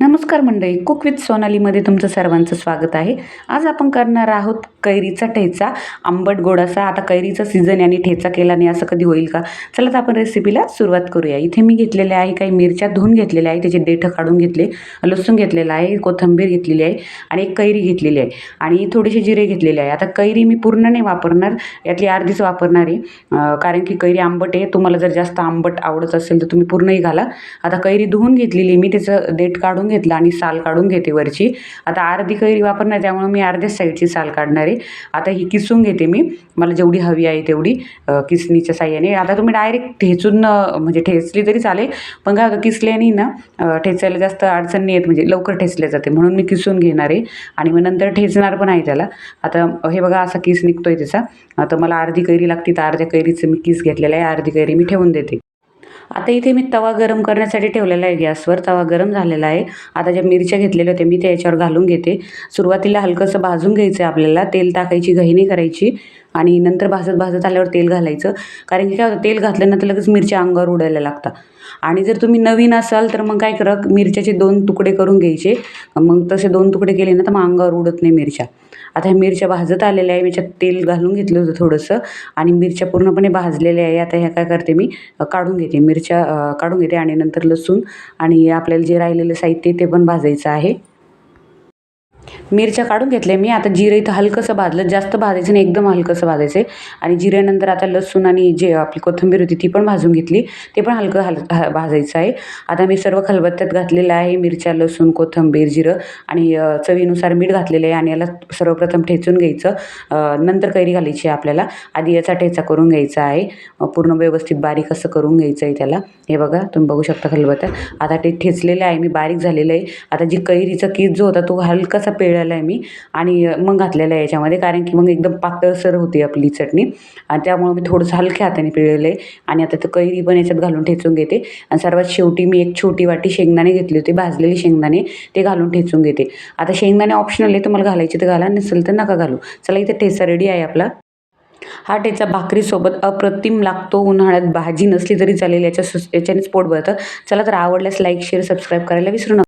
नमस्कार मंडळी cook with सोनालीमध्ये तुमचं सर्वांचं स्वागत आहे. आज आपण करणार आहोत कैरीचा ठेचा आंबट गोडाचा आता कैरीचा सीझन आहे आणि ठेचा केला नाही असं कधी होईल का? चला तर आपण रेसिपीला सुरुवात करूया. इथे मी घेतलेल्या आहे काही मिरच्या धुवून घेतलेल्या आहे त्याचे देठं काढून घेतले लसूण घेतलेला आहे कोथिंबीर घेतलेली आहे आणि एक कैरी घेतलेली आहे. आणि थोडेसे जिरे घेतलेले आहे. आता कैरी मी पूर्ण नाही वापरणार यातली अर्धीच वापरणार आहे. कारण की कैरी आंबट आहे तुम्हाला जर जास्त आंबट आवडत असेल तर तुम्ही पूर्णही घाला. आता कैरी धुवून घेतलेली मी त्याचं देठ काढून घेतलं आणि साल काढून घेते वरची. आता अर्धी कैरी वापरणार त्यामुळे मी अर्ध्याच साईडची साल काढणार आहे. आता ही किसून घेते मी. मला जेवढी हवी आहे तेवढी किसणीच्या साह्याने. आता तुम्ही डायरेक्ट ठेचून म्हणजे ठेचली तरी चालेल. पण काय होतं किसल्याने ना ठेचायला जास्त अडचण नाही येत. म्हणजे लवकर ठेचले जाते. म्हणून मी किसून घेणार आहे. आणि मग नंतर ठेचणार पण आहे त्याला. आता हे बघा असा किस आहे त्याचा. आता मला अर्धी कैरी लागते. तर अर्ध्या कैरीचं मी किस घेतलेलं आहे. अर्धी कैरी मी ठेवून देते. आता इथे मी तवा गरम करण्यासाठी ठेवलेला आहे गॅसवर. तवा गरम झालेला आहे. आता ज्या मिरच्या घेतलेल्या होत्या मी त्या याच्यावर घालून घेते. सुरुवातीला हलकंसं भाजून घ्यायचं आहे आपल्याला. तेल टाकायची घाई नाही करायची. आणि नंतर भाजत भाजत आल्यावर तेल घालायचं. कारण की काय होतं तेल घातल्यानंतर लगेच मिरच्या अंगावर उडायला लागतात. आणि जर तुम्ही नवीन असाल तर मग काय करा मिरच्याचे दोन तुकडे करून घ्यायचे. मग तसे दोन तुकडे केले ना तर मग अंगावर उडत नाही मिरच्या. आता ह्या मिरच्या भाजत आलेल्या आहे याच्यात तेल घालून घेतलं होतं थोडंसं. आणि मिरच्या पूर्णपणे भाजलेल्या आहे. आता ह्या काय करते मी काढून घेते. मिरच्या काढून घेते आणि नंतर लसूण आणि आपल्याला जे राहिलेलं साहित्य ते पण भाजायचं आहे. मिरच्या काढून घेतल्या. मी आता जिरं इथं हलकंसं भाजलं. जास्त भाजायचं नाही एकदम हलकंसं भाजायचं आहे. आणि जिऱ्यानंतर आता लसूण आणि जे आपली कोथिंबीर होती ती पण भाजून घेतली. ते पण हलकं हल ह- भाजायचं आहे. आता मी सर्व खलबत्त्यात घातलेलं आहे. मिरच्या लसूण कोथिंबीर जिरं आणि चवीनुसार मीठ घातलेलं आहे आणि याला सर्वप्रथम ठेचून घ्यायचं. नंतर कैरी घालायची आहे आपल्याला. आधी याचा ठेचा करून घ्यायचा आहे. पूर्ण व्यवस्थित बारीक असं करून घ्यायचं आहे त्याला. हे बघा तुम्ही बघू शकता खलबत्त्यात. आता ते ठेचलेलं आहे. मी बारीक झालेलं आहे. आता जी कैरीचा कीस जो होता तो हलकासा पिळलेला आहे मी. आणि मग घातलेला आहे याच्यामध्ये. कारण की मग एकदम पातळसर होती आपली चटणी. आणि त्यामुळे मी थोडंसं हलक्या हाताने पिळलेलं आहे आणि आता तर कैरी पण याच्यात घालून ठेचून घेते. आणि सर्वात शेवटी मी एक छोटी वाटी शेंगदाणे घेतली होती. भाजलेली शेंगदाणे ते घालून ठेचून घेते. आता शेंगदाणे ऑप्शनल आहे. तुम्हाला घालायचे तर घाला. नसेल तर नका घालू. चला इथे ठेचा रेडी आहे आपला. हा ठेचा भाकरीसोबत अप्रतिम लागतो. उन्हाळ्यात भाजी नसली तरी चालेल. याच्या याच्यानेच पोट भरतं. चला तर आवडल्यास लाईक शेअर सबस्क्राईब करायला विसरू नका.